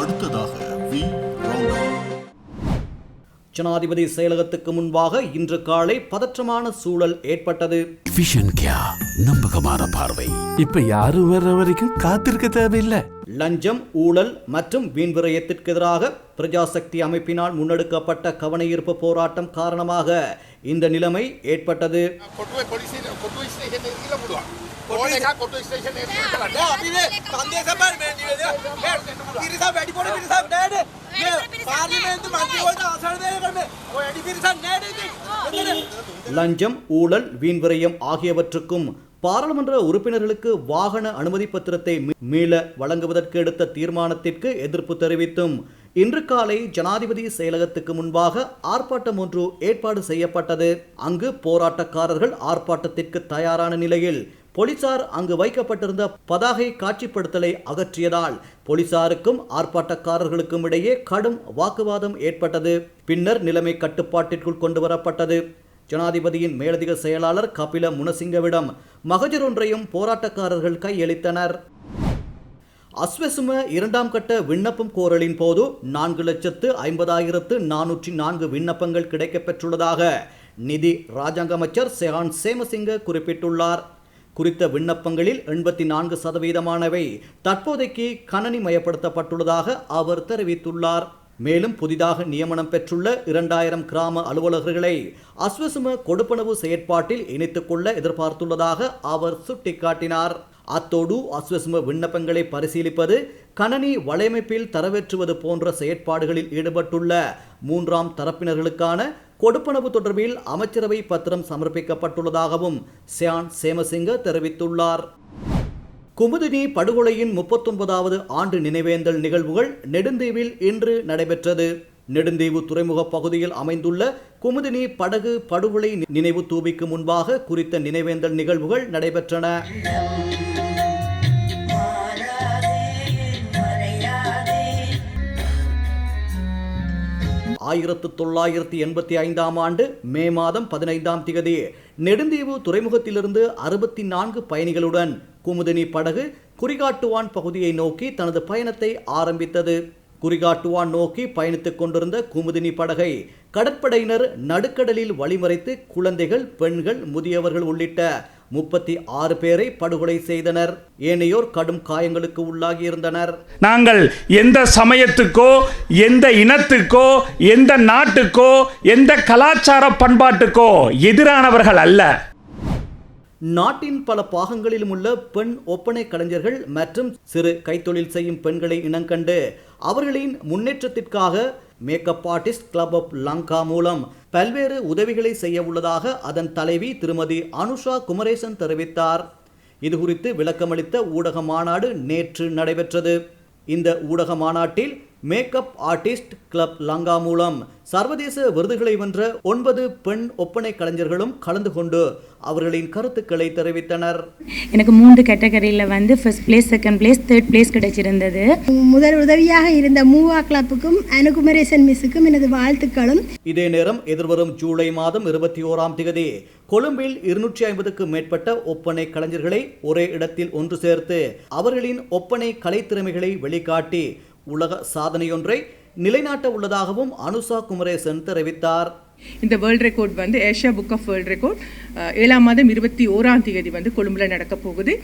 அடுத்ததாக வி. ஜனாதிபதி செயலகத்துக்கு முன்பாக இன்று காலை பதற்றமான சூழல் ஏற்பட்டது. விஷன் கியா நம்பகமான பார்வை. இப்ப யாரும் வர்ற வரைக்கும் காத்திருக்க தேவையில்லை. லஞ்சம் ஊழல் மற்றும் வீண்விரயத்திற்கு எதிராக பிரஜாசக்தி அமைப்பினால் முன்னெடுக்கப்பட்ட கவனஈர்ப்பு போராட்டம் காரணமாக இந்த நிலைமை ஏற்பட்டது. කොටුවේ පොලිසි කොටුව ස්ටේෂන් එක කියලා පුළුවන්. ඕන එකක් කොටුව ස්ටේෂන් එකට කරන්න. අපි මේ සංදේශ පරිමේ නිවේදනය පිරිසක් වැඩි පොඩි පිරිසක් නෑනේ මේ පාර්ලිමේන්තු මන්ත්‍රීවරුන්ට අවසර දෙන්න මේ ඔය වැඩි පිරිසක් නෑනේ ඉතින් லஞ்சம் ஊழல் வீண்விரயம் ஆகியவற்றுக்கும் பாராளுமன்ற உறுப்பினர்களுக்கு வாகன அனுமதி பத்திரத்தை மீ- மீள வழங்குவதற்கு எடுத்த தீர்மானத்திற்கு எதிர்ப்பு தெரிவித்தும் இன்று காலை ஜனாதிபதி செயலகத்துக்கு முன்பாக ஆர்ப்பாட்டம் ஒன்று ஏற்பாடு செய்யப்பட்டது அங்கு போராட்டக்காரர்கள் ஆர்ப்பாட்டத்திற்கு தயாரான நிலையில் போலீசார் அங்கு வைக்கப்பட்டிருந்த பதாகை காட்சிப்படுத்தலை அகற்றியதால் போலீசாருக்கும் ஆர்ப்பாட்டக்காரர்களுக்கும் இடையே கடும் வாக்குவாதம் ஏற்பட்டது. பின்னர் நிலைமை கட்டுப்பாட்டிற்குள் கொண்டு வரப்பட்டது ஜனாதிபதியின் மேலதிக செயலாளர் கபில முனசிங்கவிடம் மகஜர் ஒன்றையும் போராட்டக்காரர்கள் கையளித்தனர். அஸ்வசும இரண்டாம் கட்ட விண்ணப்பம் கோரலின் போது நான்கு லட்சத்து ஐம்பதாயிரத்து நானூற்றி நான்கு விண்ணப்பங்கள் கிடைக்கப்பெற்றுள்ளதாக நிதி ராஜாங்க அமைச்சர் செஹான் சேமசிங்க குறிப்பிட்டுள்ளார். குறித்த விண்ணப்பங்களில் எண்பத்தி நான்கு சதவீதமானவை தற்போதைக்கு கணனிமயப்படுத்தப்பட்டுள்ளதாக அவர் தெரிவித்துள்ளார். மேலும் புதிதாக நியமனம் பெற்றுள்ள இரண்டாயிரம் கிராம அலுவலர்களை அஸ்வசும கொடுப்பனவு செயற்பாட்டில் இணைத்துக் கொள்ள எதிர்பார்த்துள்ளதாக அவர் சுட்டிக்காட்டினார். அத்தோடு அஸ்வசும விண்ணப்பங்களை பரிசீலிப்பது கணனி வலையமைப்பில் தரவேற்றுவது போன்ற செயற்பாடுகளில் ஈடுபட்டுள்ள மூன்றாம் தரப்பினர்களுக்கான கொடுப்பனவு தொடர்பில் அமைச்சரவை பத்திரம் சமர்ப்பிக்கப்பட்டுள்ளதாகவும் சியான் சேமசிங்க தெரிவித்துள்ளார். குமுதினி படுகொலையின் முப்பத்தொன்பதாவது ஆண்டு நினைவேந்தல் நிகழ்வுகள் நெடுந்தீவில் இன்று நடைபெற்றது. நெடுந்தீவு துறைமுக பகுதியில் அமைந்துள்ள குமுதினி படகு படுகொலை நினைவு தூபிக்கு முன்பாக குறித்த நினைவேந்தல் நிகழ்வுகள் நடைபெற்றன. ஆயிரத்து தொள்ளாயிரத்தி எண்பத்தி ஐந்தாம் ஆண்டு மே மாதம் பதினைந்தாம் திகதி நெடுந்தீவு துறைமுகத்திலிருந்து அறுபத்தி நான்கு பயணிகளுடன் குமுதினி படகு குறிகாட்டுவான் பகுதியை நோக்கி தனது பயணத்தை ஆரம்பித்தது. குறிகாட்டுவான் நோக்கி பயணித்துக் கொண்டிருந்த குமுதினி படகை கடற்படையினர் நடுக்கடலில் வழிமறைத்து குழந்தைகள் பெண்கள் முதியவர்கள் உள்ளிட்ட முப்பத்தி ஆறு பேரை படுகொலை செய்தனர். ஏனையோர் கடும் காயங்களுக்கு உள்ளாகியிருந்தனர் நாங்கள் எந்த சமயத்துக்கோ எந்த இனத்துக்கோ எந்த நாட்டுக்கோ எந்த கலாச்சார பண்பாட்டுக்கோ எதிரானவர்கள் அல்ல. நாட்டின் பல பாகங்களிலும் உள்ள பெண் ஒப்பனை கலைஞர்கள் மற்றும் சிறு கைத்தொழில் செய்யும் பெண்களை இனங்கண்டு அவர்களின் முன்னேற்றத்திற்காக makeup artist club of Lanka மூலம் பல்வேறு உதவிகளை செய்ய உள்ளதாக அதன் தலைவி திருமதி அனுஷா குமரேசன் தெரிவித்தார். இது குறித்து விளக்கமளித்த ஊடக மாநாடு நேற்று நடைபெற்றது. இந்த ஊடக மாநாட்டில் மேக்கப் ஆர்டிஸ்ட் கிளப் லங்கா மூலம் சர்வதேச விருதுகளை வென்ற ஒன்பது பெண் ஒப்பனை கலைஞர்களும் கலந்து கொண்டு அவர்களின் கருத்துக்களை தெரிவித்தனர். எனக்கு மூன்று கேட்டகரியில் வந்து first place second place third place கிடைச்சிருந்தது. முதல் உதவியாக இருந்த மூவா கிளப்புக்கும் அனுகுமரேசன் மிஸ்ஸுக்கும் எனது வாழ்த்துக்களும். இதே நேரம் எதிர்வரும் ஜூலை மாதம் இருபத்தி ஓராம் தேதி கொழும்பில் இருநூற்றி ஐம்பதுக்கு மேற்பட்ட ஒப்பனை கலைஞர்களை ஒரே இடத்தில் ஒன்று சேர்த்து அவர்களின் ஒப்பனை கலைத்திறமைகளை வெளிக்காட்டி உலக சாதனையொன்றை நிலைநாட்ட உள்ளதாகவும் அனுஷா குமரேசன் தெரிவித்தார். இந்த வேர்ல்ட் ரெக்கார்ட் வந்து Asia book of world record ஏழாம் மாதம் இருபத்தி ஓராம் தேதி வந்து கொழும்புல நடக்க போகுது.